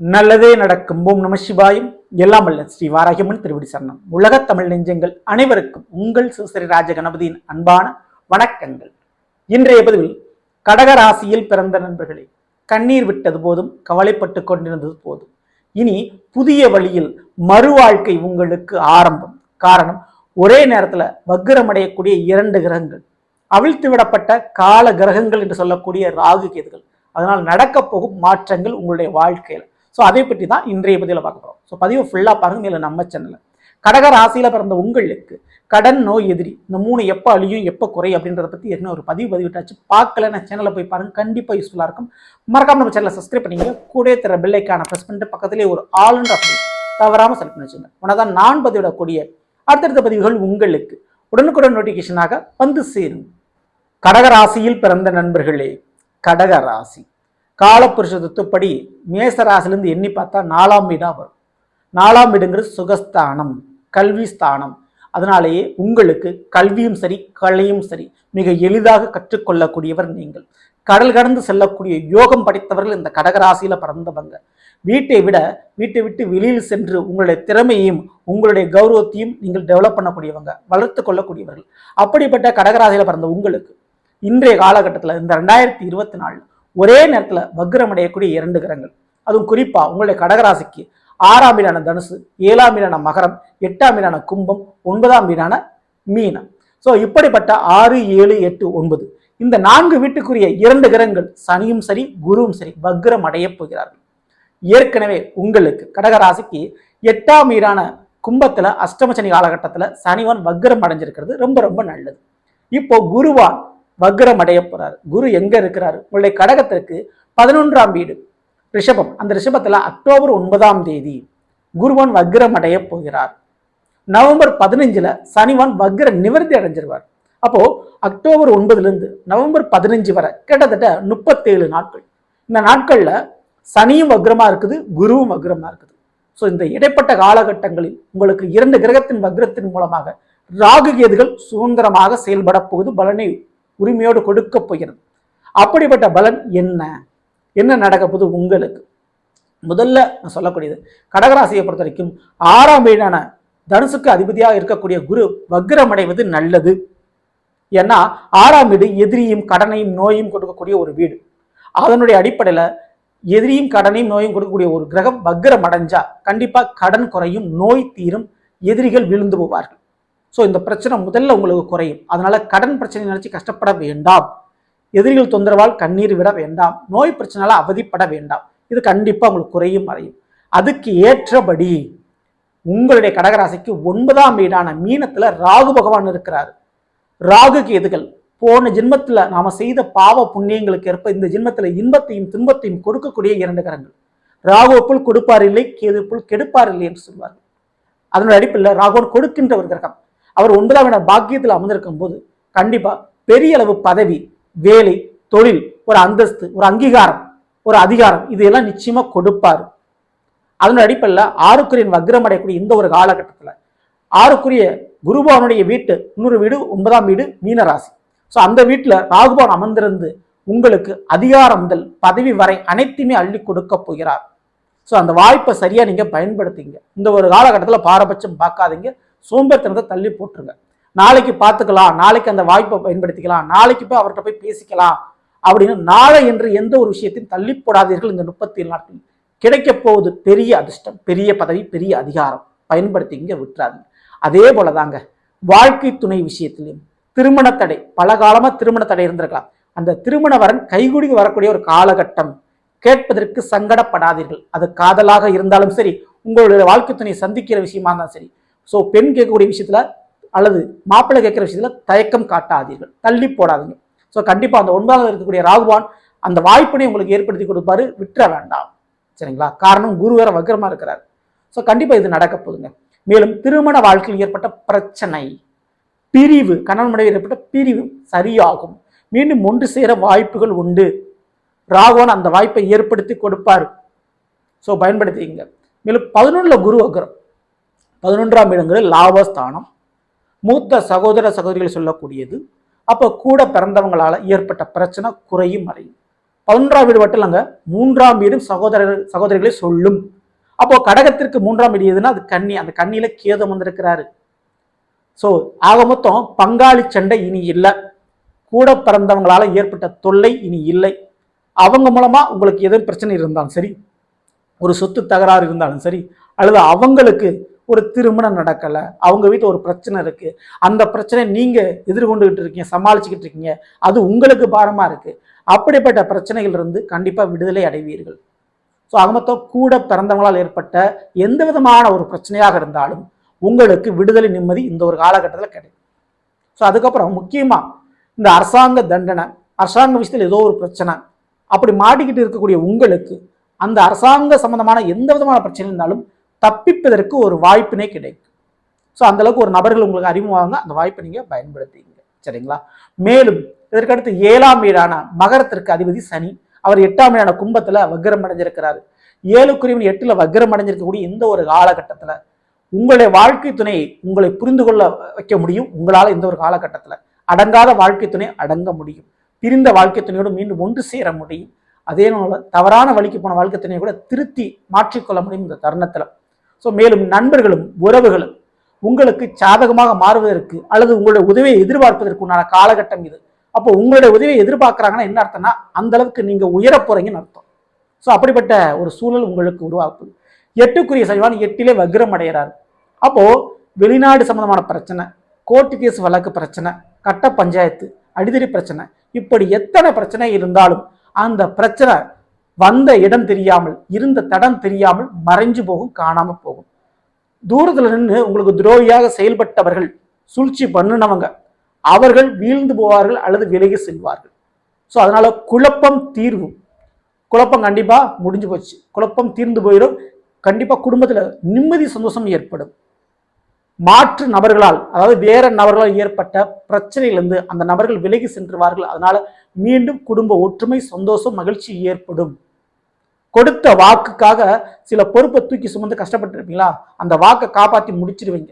நல்லதே நடக்கும். ஓம் நம சிவாயும். எல்லாம் அல்ல ஸ்ரீ வாராகியம்மன் திருவடி சரணம். உலக தமிழ் நெஞ்சங்கள் அனைவருக்கும் உங்கள் சிவசரி ராஜ கணபதியின் அன்பான வணக்கங்கள். இன்றைய பதிவில் கடகராசியில் பிறந்த நண்பர்களே கண்ணீர் விட்டது போதும் கவலைப்பட்டு கொண்டிருந்தது போதும். இனி புதிய வழியில் மறு வாழ்க்கை உங்களுக்கு ஆரம்பம். காரணம் ஒரே நேரத்தில் வக்கிரமடையக்கூடிய இரண்டு கிரகங்கள். அவிழ்த்து விடப்பட்ட கால கிரகங்கள் என்று சொல்லக்கூடிய ராகு கேதுகள். அதனால் நடக்கப் போகும் மாற்றங்கள் உங்களுடைய வாழ்க்கையில். ஸோ அதை பற்றி தான் இன்றைய பதிவில் பார்க்க போகிறோம் ஸோ பதிவு ஃபுல்லாக பாருங்க மேலே நம்ம சேனலில் கடக ராசியில் பிறந்த உங்களுக்கு கடன் நோய் எதிரி இந்த மூணு எப்போ அழியும் எப்போ குறை அப்படின்றத பற்றி என்ன ஒரு பதிவு பதிவிட்டாச்சு. பார்க்கல நான் சேனலில் போய் பாருங்க கண்டிப்பாக யூஸ்ஃபுல்லாக இருக்கும். மறக்காம நம்ம சேனலை சப்ஸ்கிரைப் பண்ணிங்க கூட தர பில்லைக்கான ப்ரெஸ் பண்ணிட்டு பக்கத்துலேயே ஒரு ஆளுன்ற ஆப்ஷன் தவறாமல் செலக்ட் பண்ணி வச்சுங்க உனதான் நான் பதிவிடக்கூடிய அடுத்தடுத்த பதிவுகள் உங்களுக்கு உடனுக்குடன் நோட்டிஃபிகேஷனாக வந்து சேரும். கடக ராசியில் பிறந்த நண்பர்களே கடக ராசி காலப்புருஷ எண்ணி பார்த்தா நாலாம் வீடாக வரும். நாலாம் வீடுங்கிறது சுகஸ்தானம் கல்வி ஸ்தானம் அதனாலேயே உங்களுக்கு கல்வியும் சரி கலையும் சரி மிக எளிதாக கற்றுக்கொள்ளக்கூடியவர் நீங்கள். கடல் கடந்து செல்லக்கூடிய யோகம் படைத்தவர்கள் இந்த கடகராசியில் பிறந்தவங்க. வீட்டை விட வீட்டை விட்டு வெளியில் சென்று உங்களுடைய திறமையையும் உங்களுடைய கௌரவத்தையும் நீங்கள் டெவலப் பண்ணக்கூடியவங்க வளர்த்து கொள்ளக்கூடியவர்கள். அப்படிப்பட்ட கடகராசியில் பிறந்த உங்களுக்கு இன்றைய காலகட்டத்தில் இந்த ரெண்டாயிரத்தி இருபத்தி நாலு ஒரே நேரத்தில் வக்ரம் அடையக்கூடிய இரண்டு கிரகங்கள். அதுவும் குறிப்பாக உங்களுடைய கடகராசிக்கு ஆறாம் வீடான தனுசு ஏழாம் வீடான மகரம் எட்டாம் வீடான கும்பம் ஒன்பதாம் வீடான மீனம். ஸோ இப்படிப்பட்ட ஆறு ஏழு எட்டு ஒன்பது இந்த நான்கு வீட்டுக்குரிய இரண்டு கிரகங்கள் சனியும் சரி குருவும் சரி வக்ரம் அடையப் போகிறார்கள். ஏற்கனவே உங்களுக்கு கடகராசிக்கு எட்டாம் வீடான கும்பத்தில் அஷ்டமசனி காலகட்டத்தில் சனிவன் வக்ரம் அடைஞ்சிருக்கிறது. ரொம்ப ரொம்ப நல்லது. இப்போ குருவான் வக்ரம் அடைய போறார். குரு எங்க இருக்கிறார்? உங்களுடைய கடகத்திற்கு பதினொன்றாம் வீடு. ரிஷபம். அந்த ரிஷபத்தில் அக்டோபர் ஒன்பதாம் தேதி குருவன் வக்ரம் அடைய போகிறார். நவம்பர் பதினஞ்சில் சனிவான் வக்ர நிவர்த்தி அடைஞ்சிருவார். அப்போ அக்டோபர் ஒன்பதுலேருந்து நவம்பர் பதினஞ்சு வரை கிட்டத்தட்ட முப்பத்தேழு நாட்கள். இந்த நாட்களில் சனியும் வக்ரமாக இருக்குது குருவும் வக்ரமாக இருக்குது. ஸோ இந்த இடைப்பட்ட காலகட்டங்களில் உங்களுக்கு இரண்டு கிரகத்தின் வக்ரத்தின் மூலமாக ராகு கேதுகள் சுதந்திரமாக செயல்பட போகுது பலனை உரிமையோடு கொடுக்க போகிறது. அப்படிப்பட்ட பலன் என்ன? என்ன நடக்க உங்களுக்கு? முதல்ல நான் சொல்லக்கூடியது கடகராசியை பொறுத்த வரைக்கும் ஆறாம் வீடான தனுசுக்கு அதிபதியாக இருக்கக்கூடிய குரு வக்ரம் அடைவது நல்லது. ஏன்னா ஆறாம் வீடு எதிரியும் கடனையும் நோயும் கொடுக்கக்கூடிய ஒரு வீடு. அதனுடைய அடிப்படையில் எதிரியும் கடனையும் நோயும் கொடுக்கக்கூடிய ஒரு கிரகம் வக்ரம் அடைஞ்சா கண்டிப்பாக கடன் குறையும் நோய் தீரும் எதிரிகள் விழுந்து போவார்கள். ஸோ இந்த பிரச்சனை முதல்ல உங்களுக்கு குறையும். அதனால் கடன் பிரச்சனை நினச்சி கஷ்டப்பட வேண்டாம். எதிரிகள் தொந்தரவால் கண்ணீர் விட வேண்டாம். நோய் பிரச்சனையால் அவதிப்பட வேண்டாம். இது கண்டிப்பாக உங்களுக்கு குறையும் மறையும். அதுக்கு ஏற்றபடி உங்களுடைய கடகராசிக்கு ஒன்பதாம் வீடான மீனத்தில் ராகு பகவான் இருக்கிறார். ராகு கேதுகள் போன ஜென்மத்தில் நாம் செய்த பாவ புண்ணியங்களுக்கு ஏற்ப இந்த ஜென்மத்தில் இன்பத்தையும் துன்பத்தையும் கொடுக்கக்கூடிய இரண்டு கரங்கள். ராகுவுக்குள் கொடுப்பார் இல்லை கேது புல் கெடுப்பார் இல்லை என்று சொல்வார்கள். அதனுடைய அடிப்படையில் ராகுவன் கொடுக்கின்ற ஒரு கிரகம். அவர் ஒன்பதாம் இட பாக்கியத்தில் அமர்ந்திருக்கும் போது கண்டிப்பாக பெரிய அளவு பதவி வேலை தொழில் ஒரு அந்தஸ்து ஒரு அங்கீகாரம் ஒரு அதிகாரம் இதையெல்லாம் நிச்சயமாக கொடுப்பாரு. அதனுடைய அடிப்படையில் ஆறுக்குரியன் வக்ரம் அடையக்கூடிய இந்த ஒரு காலகட்டத்தில் ஆறுக்குரிய குருபவனுடைய வீட்டு இன்னொரு வீடு ஒன்பதாம் வீடு மீனராசி. ஸோ அந்த வீட்டில் ராகுபவன் அமர்ந்திருந்து உங்களுக்கு அதிகாரம் முதல் பதவி வரை அனைத்தையுமே அள்ளி கொடுக்க போகிறார். ஸோ அந்த வாய்ப்பை சரியாக நீங்கள் பயன்படுத்திங்க. இந்த ஒரு காலகட்டத்தில் பாரபட்சம் பார்க்காதீங்க. சோம்பேறித்தனத்தை தள்ளி போட்டுருங்க. நாளைக்கு பார்த்துக்கலாம் நாளைக்கு அந்த வாய்ப்பை பயன்படுத்திக்கலாம் நாளைக்கு போய் அவர்கிட்ட போய் பேசிக்கலாம் அப்படின்னு நாளை என்று எந்த ஒரு விஷயத்தையும் தள்ளி போடாதீர்கள் இந்த முப்பத்தி ஏழு நாட்கள். கிடைக்க போவது பெரிய அதிர்ஷ்டம் பெரிய பதவி பெரிய அதிகாரம். பயன்படுத்தி இங்கே விட்டுறாதீங்க. அதே போல தாங்க வாழ்க்கை துணை விஷயத்திலையும் திருமண தடை பல காலமாக திருமண தடை இருந்திருக்கலாம். அந்த திருமண வரன் கைகுடி வரக்கூடிய ஒரு காலகட்டம். கேட்பதற்கு சங்கடப்படாதீர்கள். அது காதலாக இருந்தாலும் சரி உங்களுடைய வாழ்க்கை துணையை சந்திக்கிற விஷயமா இருந்தாலும் சரி ஸோ பெண் கேட்கக்கூடிய விஷயத்தில் அல்லது மாப்பிள்ளை கேட்குற விஷயத்தில் தயக்கம் காட்டாதீர்கள். தள்ளி போடாதீங்க. ஸோ கண்டிப்பாக அந்த ஒன்பதாவது இருக்கக்கூடிய ராகுவான் அந்த வாய்ப்பினை உங்களுக்கு ஏற்படுத்தி கொடுப்பாரு. விட்டுற வேண்டாம். சரிங்களா? காரணம் குரு வேற வக்கரமாக இருக்கிறார். ஸோ கண்டிப்பாக இது நடக்க போகுதுங்க. மேலும் திருமண வாழ்க்கையில் ஏற்பட்ட பிரச்சனை பிரிவு கணவன் மனைவி ஏற்பட்ட பிரிவு சரியாகும். மீண்டும் ஒன்று சேர வாய்ப்புகள் உண்டு. ராகுவன் அந்த வாய்ப்பை ஏற்படுத்தி கொடுப்பார். ஸோ பயன்படுத்திங்க மேலும் பதினொன்றில் குரு வக்கரம் பதினொன்றாம் இடங்களில் லாபஸ்தானம். மூத்த சகோதர சகோதரிகள் சொல்லக்கூடியது. அப்போ கூட பிறந்தவங்களால் ஏற்பட்ட பிரச்சனை குறையும் மறையும் பதினொன்றாம் வீடு மட்டும் இல்லைங்க மூன்றாம் வீடும் சகோதரர் சகோதரிகளை சொல்லும். அப்போ கடகத்திற்கு மூன்றாம் வீடு எதுன்னா அது கண்ணி அந்த கண்ணியில கேதம் வந்திருக்கிறாரு. ஸோ ஆக மொத்தம் பங்காளி சண்டை இனி இல்லை. கூட பிறந்தவங்களால் ஏற்பட்ட தொல்லை இனி இல்லை. அவங்க மூலமாக உங்களுக்கு எதுவும் பிரச்சனை இருந்தாலும் சரி ஒரு சொத்து தகராறு இருந்தாலும் சரி அல்லது அவங்களுக்கு ஒரு திருமணம் நடக்கலை. அவங்க வீட்டில் ஒரு பிரச்சனை இருக்குது அந்த பிரச்சனை நீங்கள் எதிர்கொண்டுகிட்டு இருக்கீங்க சமாளிச்சுக்கிட்டு இருக்கீங்க. அது உங்களுக்கு பாரமாக இருக்குது அப்படிப்பட்ட பிரச்சனைகள் இருந்து விடுதலை அடைவீர்கள். ஸோ ஆக மொத்தம் கூட பிறந்தவங்களால் ஏற்பட்ட எந்த விதமான ஒரு பிரச்சனையாக இருந்தாலும் உங்களுக்கு விடுதலை நிம்மதி இந்த ஒரு காலகட்டத்தில் கிடைக்கும். ஸோ அதுக்கப்புறம் முக்கியமாக இந்த அரசாங்க தண்டனை அரசாங்க விஷயத்தில் ஏதோ ஒரு பிரச்சனை அப்படி மாட்டிக்கிட்டு இருக்கக்கூடிய உங்களுக்கு அந்த அரசாங்க சம்பந்தமான எந்த விதமான பிரச்சனை இருந்தாலும் தப்பிப்பதற்கு ஒரு வாய்ப்பினை கிடைக்கும். ஸோ அந்த அளவுக்கு ஒரு நபர்கள் உங்களுக்கு அறிமுகமாக அந்த வாய்ப்பை நீங்கள் பயன்படுத்திங்க சரிங்களா? மேலும் இதற்கடுத்து ஏழாம் வீடான மகரத்திற்கு அதிபதி சனி. அவர் எட்டாம் வீடான கும்பத்தில் வக்ரம் அடைஞ்சிருக்கிறாரு ஏழுக்குரியவன் எட்டில் வக்ரம் அடைஞ்சிருக்கக்கூடிய இந்த ஒரு காலகட்டத்தில் உங்களுடைய வாழ்க்கை துணை உங்களை புரிந்து கொள்ள வைக்க முடியும். உங்களால் இந்த ஒரு காலகட்டத்தில் அடங்காத வாழ்க்கை துணை அடங்க முடியும். பிரிந்த வாழ்க்கை துணையோடு மீண்டும் ஒன்று சேர முடியும். அதே போல தவறான வழிக்கு போன வாழ்க்கை துணையை கூட திருத்தி மாற்றிக்கொள்ள முடியும் இந்த தருணத்தில். ஸோ மேலும் நண்பர்களும் உறவுகளும் உங்களுக்கு சாதகமாக மாறுவதற்கு அல்லது உங்களுடைய உதவியை எதிர்பார்ப்பதற்கு உண்டான காலகட்டம் இது. அப்போ உங்களுடைய உதவியை எதிர்பார்க்குறாங்கன்னா என்ன அர்த்தம்னா அந்த அளவுக்கு நீங்கள் உயர போறீங்கன்னு அர்த்தம். ஸோ அப்படிப்பட்ட ஒரு சூழல் உங்களுக்கு உருவாக்குது எட்டுக்குரிய சைவான் எட்டிலே வக்ரம் அடைகிறார். அப்போது வெளிநாடு சம்பந்தமான பிரச்சனை கோர்ட்டு கேஸ் வழக்கு பிரச்சனை கட்ட பஞ்சாயத்து அடிதடி பிரச்சனை இப்படி எத்தனை பிரச்சனை இருந்தாலும் அந்த பிரச்சனை வந்த இடம் தெரியாமல் இருந்த தடம் தெரியாமல் மறைஞ்சு போகும் காணாம போகும். தூரத்துல நின்று உங்களுக்கு துரோகியாக செயல்பட்டவர்கள் சூழ்ச்சி பண்ணினவங்க அவர்கள் வீழ்ந்து போவார்கள் அல்லது விலகி செல்வார்கள். ஸோ அதனால குழப்பம் தீர்வு குழப்பம் கண்டிப்பா முடிஞ்சு போச்சு. குழப்பம் தீர்ந்து போயிடும். கண்டிப்பா குடும்பத்துல நிம்மதி சந்தோஷம் ஏற்படும். மாற்று நபர்களால் அதாவது வேற நபர்களால் ஏற்பட்ட பிரச்சனையிலிருந்து அந்த நபர்கள் விலகி சென்றுவார்கள். அதனால மீண்டும் குடும்ப ஒற்றுமை சந்தோஷம் மகிழ்ச்சி ஏற்படும். கொடுத்த வாக்குக்காக சில பொறுப்பை தூக்கி சுமந்து கஷ்டப்பட்டுருப்பீங்களா? அந்த வாக்கை காப்பாற்றி முடிச்சிருவீங்க.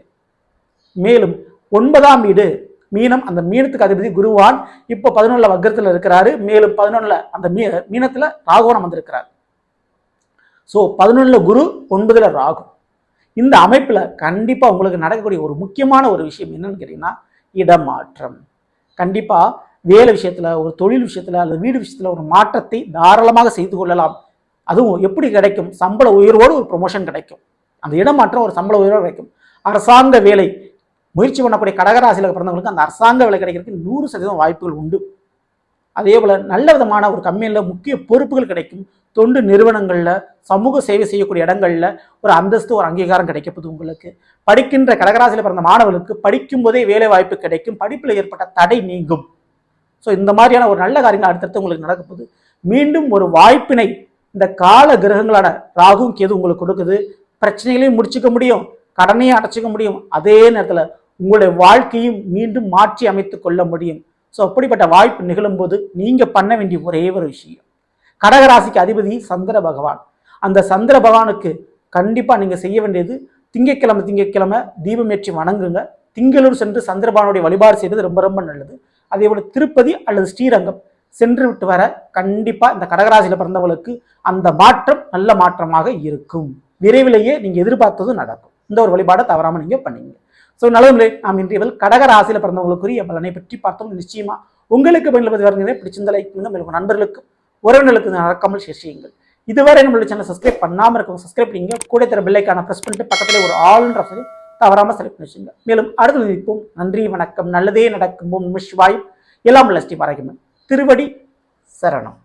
மேலும் ஒன்பதாம் வீடு மீனம் அந்த மீனத்துக்கு அதிபதி குருவான் இப்போ பதினொன்றில் வக்கரத்தில் இருக்கிறாரு. மேலும் பதினொன்றில் அந்த மீ மீனத்தில் ராகுவனம் வந்திருக்கிறார் ஸோ பதினொன்னுல குரு ஒன்பதில் ராகு. இந்த அமைப்பில் கண்டிப்பாக உங்களுக்கு நடக்கக்கூடிய ஒரு முக்கியமான ஒரு விஷயம் என்னன்னு கேட்டிங்கன்னா இடமாற்றம். கண்டிப்பாக வேலை விஷயத்தில் ஒரு தொழில் விஷயத்தில் அல்லது வீடு விஷயத்தில் ஒரு மாற்றத்தை தாராளமாக செய்து கொள்ளலாம். அதுவும் எப்படி கிடைக்கும்? சம்பள உயர்வோடு ஒரு ப்ரொமோஷன் கிடைக்கும். அந்த இடமாற்றம் ஒரு சம்பள உயர்வோடு கிடைக்கும். அரசாங்க வேலை. முயற்சி பண்ணக்கூடிய கடகராசியில் பிறந்தவங்களுக்கு அந்த அரசாங்க வேலை கிடைக்கிறதுக்கு நூறு சதவீதம் வாய்ப்புகள் உண்டு. அதே போல் நல்ல விதமான ஒரு கம்பெனியில் முக்கிய பொறுப்புகள் கிடைக்கும். தொண்டு நிறுவனங்களில் சமூக சேவை செய்யக்கூடிய இடங்களில் ஒரு அந்தஸ்து ஒரு அங்கீகாரம் கிடைக்கப்பது உங்களுக்கு. படிக்கின்ற கடகராசியில் பிறந்த மாணவர்களுக்கு படிக்கும் போதே வேலை வாய்ப்பு கிடைக்கும். படிப்பில் ஏற்பட்ட தடை நீங்கும். ஸோ இந்த மாதிரியான ஒரு நல்ல காரியங்கள் அடுத்தடுத்து உங்களுக்கு நடக்கப்போகுது. மீண்டும் ஒரு வாய்ப்பினை இந்த கால கிரகங்களான ராகும் கேது உங்களுக்கு கொடுக்குது. பிரச்சனைகளையும் முடிச்சுக்க முடியும். கடனையும் அடைச்சிக்க முடியும். அதே நேரத்தில் உங்களுடைய வாழ்க்கையும் மீண்டும் மாற்றி அமைத்து கொள்ள முடியும். ஸோ அப்படிப்பட்ட வாய்ப்பு நிகழும்போது நீங்கள் பண்ண வேண்டிய ஒரே ஒரு விஷயம். கடகராசிக்கு அதிபதி சந்திர பகவான். அந்த சந்திர பகவானுக்கு கண்டிப்பாக நீங்கள் செய்ய வேண்டியது திங்கட்கிழமை திங்கட்கிழமை தீபம் ஏற்றி வணங்குங்க. திங்களூர் சென்று சந்திரபானுடைய வழிபாடு செய்வது ரொம்ப ரொம்ப நல்லது. அதே போல் திருப்பதி அல்லது ஸ்ரீரங்கம் சென்று விட்டு வர கண்டிப்பாக இந்த கடகராசியில் பிறந்தவங்களுக்கு அந்த மாற்றம் நல்ல மாற்றமாக இருக்கும். விரைவிலேயே நீங்கள் எதிர்பார்த்ததும் நடக்கும். இந்த ஒரு வழிபாடை தவறாமல் நீங்கள் பண்ணீங்க. ஸோ நல்லதுங்களே நாம் இன்றைய கடகராசியில் பிறந்தவங்களுக்குரிய பலனை பற்றி பார்த்தோம். நிச்சயமாக உங்களுக்கு பயனுள்ள வருகிறதே பிடிச்சிருந்த லைக் நண்பர்களுக்கும் உறவினர்களுக்கு நடக்காமல் ஷேர் செய்யுங்கள். இதுவரை நம்மளுடைய சேனல் சப்ஸ்கிரைப் பண்ணாமல் இருக்கவங்க சப்ஸ்கிரைப் நீங்கள் கூட தர பிள்ளைக்கான ப்ரெஸ் பண்ணிட்டு பக்கத்தில் ஒரு ஆளுன்ற சொல்லி தவறாமல் செலக்ட் பண்ணி மேலும் அடுத்து நிற்போம் நன்றி வணக்கம். நல்லதே நடக்கும். ஓம் சிவாய். எல்லாம் உள்ள ஸ்ரீ திருவடி சரணம்.